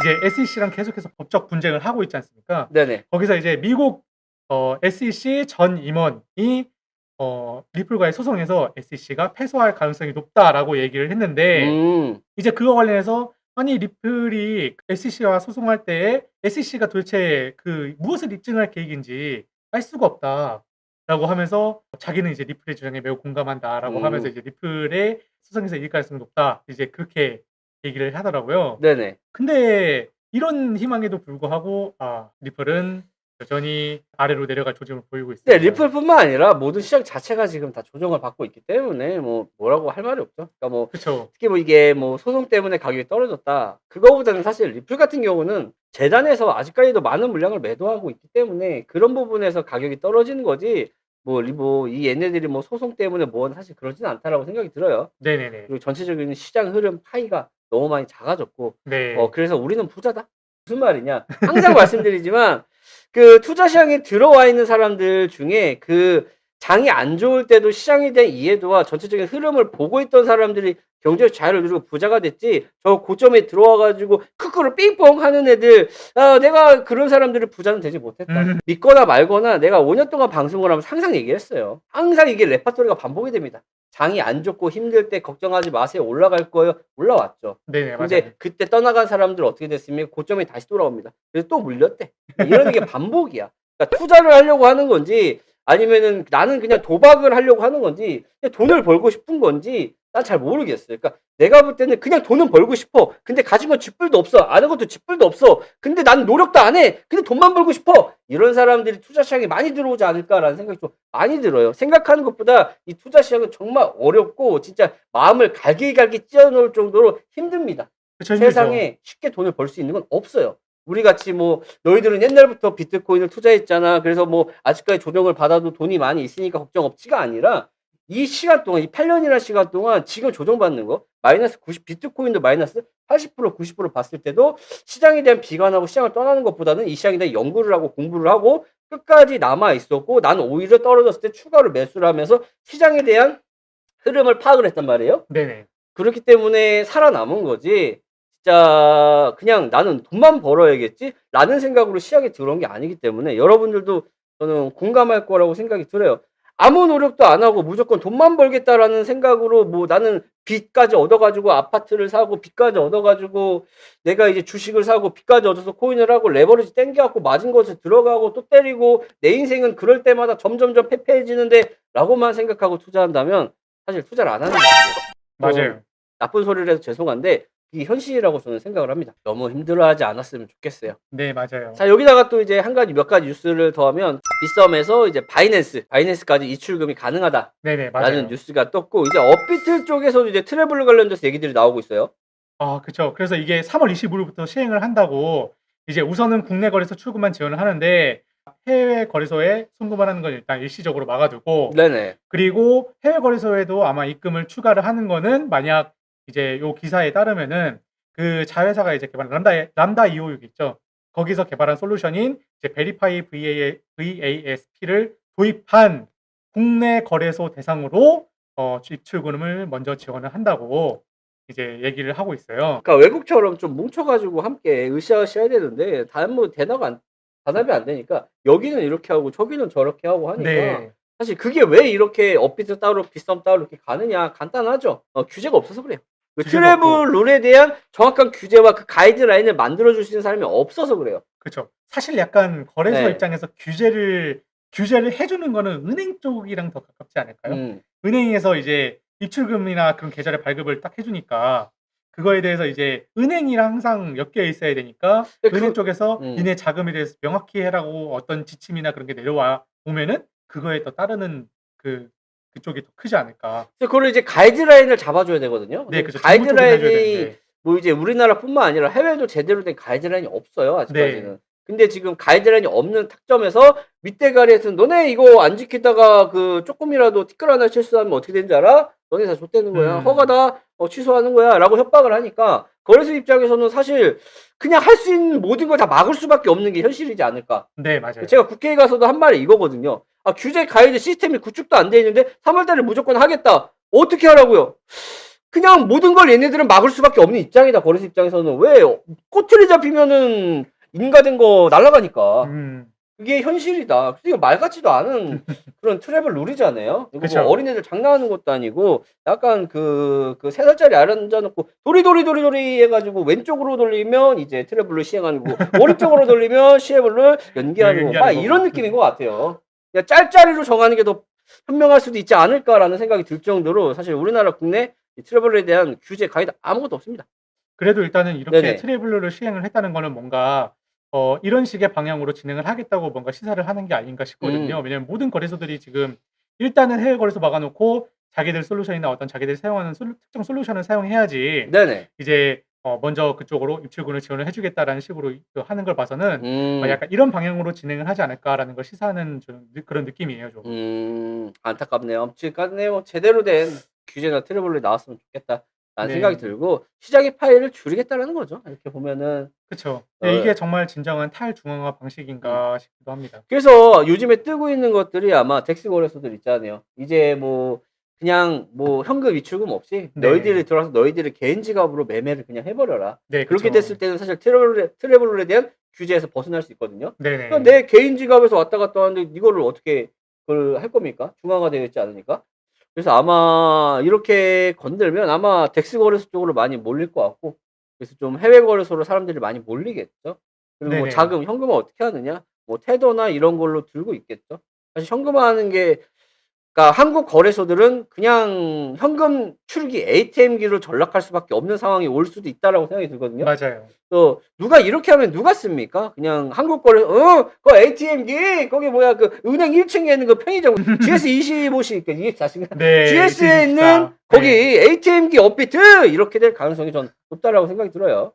이제 SEC랑 계속해서 법적 분쟁을 하고 있지 않습니까? 네네. 거기서 이제 미국 어, SEC 전 임원이 어, 리플과의 소송에서 SEC가 패소할 가능성이 높다라고 얘기를 했는데 음. 이제 그거 관련해서 아니 리플이 SEC와 소송할 때 SEC가 도대체 그 무엇을 입증할 계획인지 알 수가 없다라고 하면서 자기는 이제 리플의 주장에 매우 공감한다라고 음. 하면서 이제 리플의 소송에서 이길 가능성이 높다 이제 그렇게 얘기를 하더라고요. 네네. 근데 이런 희망에도 불구하고 아 리플은 여전히 아래로 내려갈 조짐을 보이고 있습니다. 네, 리플뿐만 아니라 모든 시장 자체가 지금 다 조정을 받고 있기 때문에 뭐 뭐라고 할 말이 없죠. 그러니까 뭐 그렇죠. 특히 뭐 이게 뭐 소송 때문에 가격이 떨어졌다. 그거보다는 사실 리플 같은 경우는 재단에서 아직까지도 많은 물량을 매도하고 있기 때문에 그런 부분에서 가격이 떨어지는 거지. 뭐, 리- 뭐, 이 얘네들이 뭐 소송 때문에 뭐 사실 그러진 않다라고 생각이 들어요. 네네네. 그리고 전체적인 시장 흐름 파이가 너무 많이 작아졌고, 네. 어, 그래서 우리는 부자다? 무슨 말이냐? 항상 말씀드리지만, 그 투자 시장에 들어와 있는 사람들 중에 그 장이 안 좋을 때도 시장에 대한 이해도와 전체적인 흐름을 보고 있던 사람들이 경제적 자유를 누리고 부자가 됐지, 저 고점에 들어와가지고 크크를 삥뽕 하는 애들, 아, 내가 그런 사람들을 부자는 되지 못했다. 음. 믿거나 말거나 내가 5년 동안 방송을 하면서 항상 얘기했어요. 항상 이게 레파토리가 반복이 됩니다. 장이 안 좋고 힘들 때 걱정하지 마세요. 올라갈 거예요. 올라왔죠. 네네 맞아요. 근데 그때 떠나간 사람들 어떻게 됐으면 고점에 다시 돌아옵니다. 그래서 또 물렸대. 이런 게 반복이야. 그러니까 투자를 하려고 하는 건지 아니면은 나는 그냥 도박을 하려고 하는 건지 돈을 벌고 싶은 건지 난 잘 모르겠어요. 그러니까 내가 볼 때는 그냥 돈은 벌고 싶어. 근데 가진 건 쥐뿔도 없어. 아는 것도 쥐뿔도 없어. 근데 나는 노력도 안 해. 근데 돈만 벌고 싶어. 이런 사람들이 투자 시장에 많이 들어오지 않을까라는 생각이 좀 많이 들어요. 생각하는 것보다 이 투자 시장은 정말 어렵고 진짜 마음을 갈기갈기 찢어놓을 정도로 힘듭니다. 그쵸. 세상에 쉽게 돈을 벌 수 있는 건 없어요. 우리 같이 뭐 너희들은 옛날부터 비트코인을 투자했잖아. 그래서 뭐 아직까지 조정을 받아도 돈이 많이 있으니까 걱정 없지가 아니라 이 시간 동안 이 8년이라는 시간 동안 지금 조정받는 거 마이너스 90 비트코인도 마이너스 80% 90% 봤을 때도 시장에 대한 비관하고 시장을 떠나는 것보다는 이 시장에 대한 연구를 하고 공부를 하고 끝까지 남아 있었고 나는 오히려 떨어졌을 때 추가로 매수를 하면서 시장에 대한 흐름을 파악을 했단 말이에요. 네네. 그렇기 때문에 살아남은 거지. 진짜 그냥 나는 돈만 벌어야겠지? 라는 생각으로 시장에 들어온 게 아니기 때문에 여러분들도 저는 공감할 거라고 생각이 들어요. 아무 노력도 안 하고 무조건 돈만 벌겠다라는 생각으로 뭐 나는 빚까지 얻어가지고 아파트를 사고 빚까지 얻어가지고 내가 이제 주식을 사고 빚까지 얻어서 코인을 하고 레버리지 땡겨갖고 맞은 것에 들어가고 또 때리고 내 인생은 그럴 때마다 점점점 패패해지는데 라고만 생각하고 투자한다면 사실 투자를 안 하는 거예요. 맞아요. 나쁜 소리를 해서 죄송한데 이게 현실이라고 저는 생각을 합니다. 너무 힘들어하지 않았으면 좋겠어요. 네 맞아요. 자 여기다가 또 이제 한 가지 몇 가지 뉴스를 더하면 빗썸에서 이제 바이낸스 바이낸스까지 이출금이 가능하다라는 네네 맞아요. 뉴스가 떴고 이제 업비트 쪽에서도 이제 트래블 관련돼서 얘기들이 나오고 있어요. 아 그렇죠. 그래서 이게 3월 25일부터 시행을 한다고 이제 우선은 국내 거래소 출금만 지원을 하는데 해외 거래소에 송금을 하는 건 일단 일시적으로 막아두고 네네. 그리고 해외 거래소에도 아마 입금을 추가를 하는 거는 만약 이제 요 기사에 따르면은 그 자회사가 이제 개발한 람다 람다 256 있죠. 거기서 개발한 솔루션인 이제 베리파이 VA, VASP를 도입한 국내 거래소 대상으로 어, 입출금을 먼저 지원을 한다고 이제 얘기를 하고 있어요. 그러니까 외국처럼 좀 뭉쳐가지고 함께 으쌰으쌰 해야 되는데 다뭐 대답 안 단합이 안 되니까 여기는 이렇게 하고 저기는 저렇게 하고 하니까 네. 사실 그게 왜 이렇게 업비트 따로 비썸 따로 이렇게 가느냐 간단하죠. 어, 규제가 없어서 그래요. 그 트래블. 룰에 대한 정확한 규제와 그 가이드라인을 만들어 줄 수 있는 사람이 없어서 그래요. 그렇죠. 사실 약간 거래소 네. 입장에서 규제를 규제를 해주는 거는 은행 쪽이랑 더 가깝지 않을까요? 음. 은행에서 이제 입출금이나 그런 계좌의 발급을 딱 해주니까 그거에 대해서 이제 은행이랑 항상 엮여 있어야 되니까 은행 그- 쪽에서 음. 니네 자금에 대해서 명확히 해라고 어떤 지침이나 그런 게 내려와 보면은 그거에 더 따르는 그 그쪽이 더 크지 않을까. 그래서 그걸 이제 가이드라인을 잡아줘야 되거든요. 네, 근데 그렇죠. 가이드라인이. 뭐 이제 우리나라뿐만 아니라 해외도 제대로 된 가이드라인이 없어요 아직까지는. 네. 근데 지금 가이드라인이 없는 탁점에서 밑대가리에서 너네 이거 안 지키다가 그 조금이라도 티끌 하나 실수하면 어떻게 되는지 알아? 너네 다 줬다는 거야. 음. 허가다 어, 취소하는 거야 라고 협박을 하니까 거래소 입장에서는 사실 그냥 할 수 있는 모든 걸 다 막을 수밖에 없는 게 현실이지 않을까. 네 맞아요. 제가 국회에 가서도 한 말이 이거거든요. 아, 규제 가이드 시스템이 구축도 안 돼 있는데 3월달에 무조건 하겠다. 어떻게 하라고요? 그냥 모든 걸 얘네들은 막을 수밖에 없는 입장이다. 거래소 입장에서는 왜 꼬투리 잡히면은 인가된 거 날아가니까 음. 그게 현실이다. 이거 말 같지도 않은 그런 트래블 룰이잖아요. 뭐 어린애들 장난하는 것도 아니고 약간 그 그 세 살짜리 앉아놓고 도리도리 도리도리 해가지고 왼쪽으로 돌리면 이제 트래블을 시행하는 거고 오른쪽으로 돌리면 시해블을 연기하는 네, 거. 막 이런. 느낌인 것 같아요. 그냥 짤짤이로 정하는 게 더 현명할 수도 있지 않을까라는 생각이 들 정도로 사실 우리나라 국내 이 트래블에 대한 규제 가이드 아무것도 없습니다. 그래도 일단은 이렇게 네네. 트래블러를 시행을 했다는 거는 뭔가 어, 이런 식의 방향으로 진행을 하겠다고 뭔가 시사를 하는 게 아닌가 싶거든요. 음. 왜냐면 모든 거래소들이 지금 일단은 해외 거래소 막아놓고 자기들 솔루션이나 어떤 자기들이 사용하는 솔- 특정 솔루션을 사용해야지 네네. 이제 어, 먼저 그쪽으로 입출군을 지원을 해 주겠다라는 식으로 그 하는 걸 봐서는 음, 어, 약간 이런 방향으로 진행을 하지 않을까라는 걸 시사하는 좀 느- 그런 느낌이에요. 좀. 음, 안타깝네요. 지금까지 뭐 제대로 된 규제나 트래블이 나왔으면 좋겠다라는 네. 생각이 들고 시장의 파일을 줄이겠다는 거죠. 이렇게 보면은 그렇죠. 어. 이게 정말 진정한 탈중앙화 방식인가 싶기도 합니다. 그래서 요즘에 뜨고 있는 것들이 아마 덱스 거래소들 있잖아요. 이제 뭐 그냥 뭐 현금 위출금 없이 네. 너희들이 들어와서 너희들이 개인 지갑으로 매매를 그냥 해버려라. 네, 그렇게 그쵸. 됐을 때는 사실 트래블 트래블에 대한 규제에서 벗어날 수 있거든요. 네네. 그러니까 내 개인 지갑에서 왔다 갔다 하는데 이거를 어떻게 그걸 할 겁니까? 중앙화되어 있지 않으니까. 그래서 아마 이렇게 건들면 아마 덱스 거래소 쪽으로 많이 몰릴 것 같고 그래서 좀 해외 거래소로 사람들이 많이 몰리겠죠. 그리고 뭐 네네. 자금, 현금을 어떻게 하느냐? 뭐 테더나 이런 걸로 들고 있겠죠. 사실 현금화하는 게 그러니까 한국 거래소들은 그냥 현금 출기 ATM기로 전락할 수밖에 없는 상황이 올 수도 있다라고 생각이 들거든요. 맞아요. 또 누가 이렇게 하면 누가 씁니까? 그냥 한국 거래 어, 그 ATM기 거기 뭐야 그 은행 1층에 있는 그 편의점 GS25시 그 24시간 네. GS에 있는 24. 거기 네. ATM기 업비트 이렇게 될 가능성이 전 높다라고 생각이 들어요.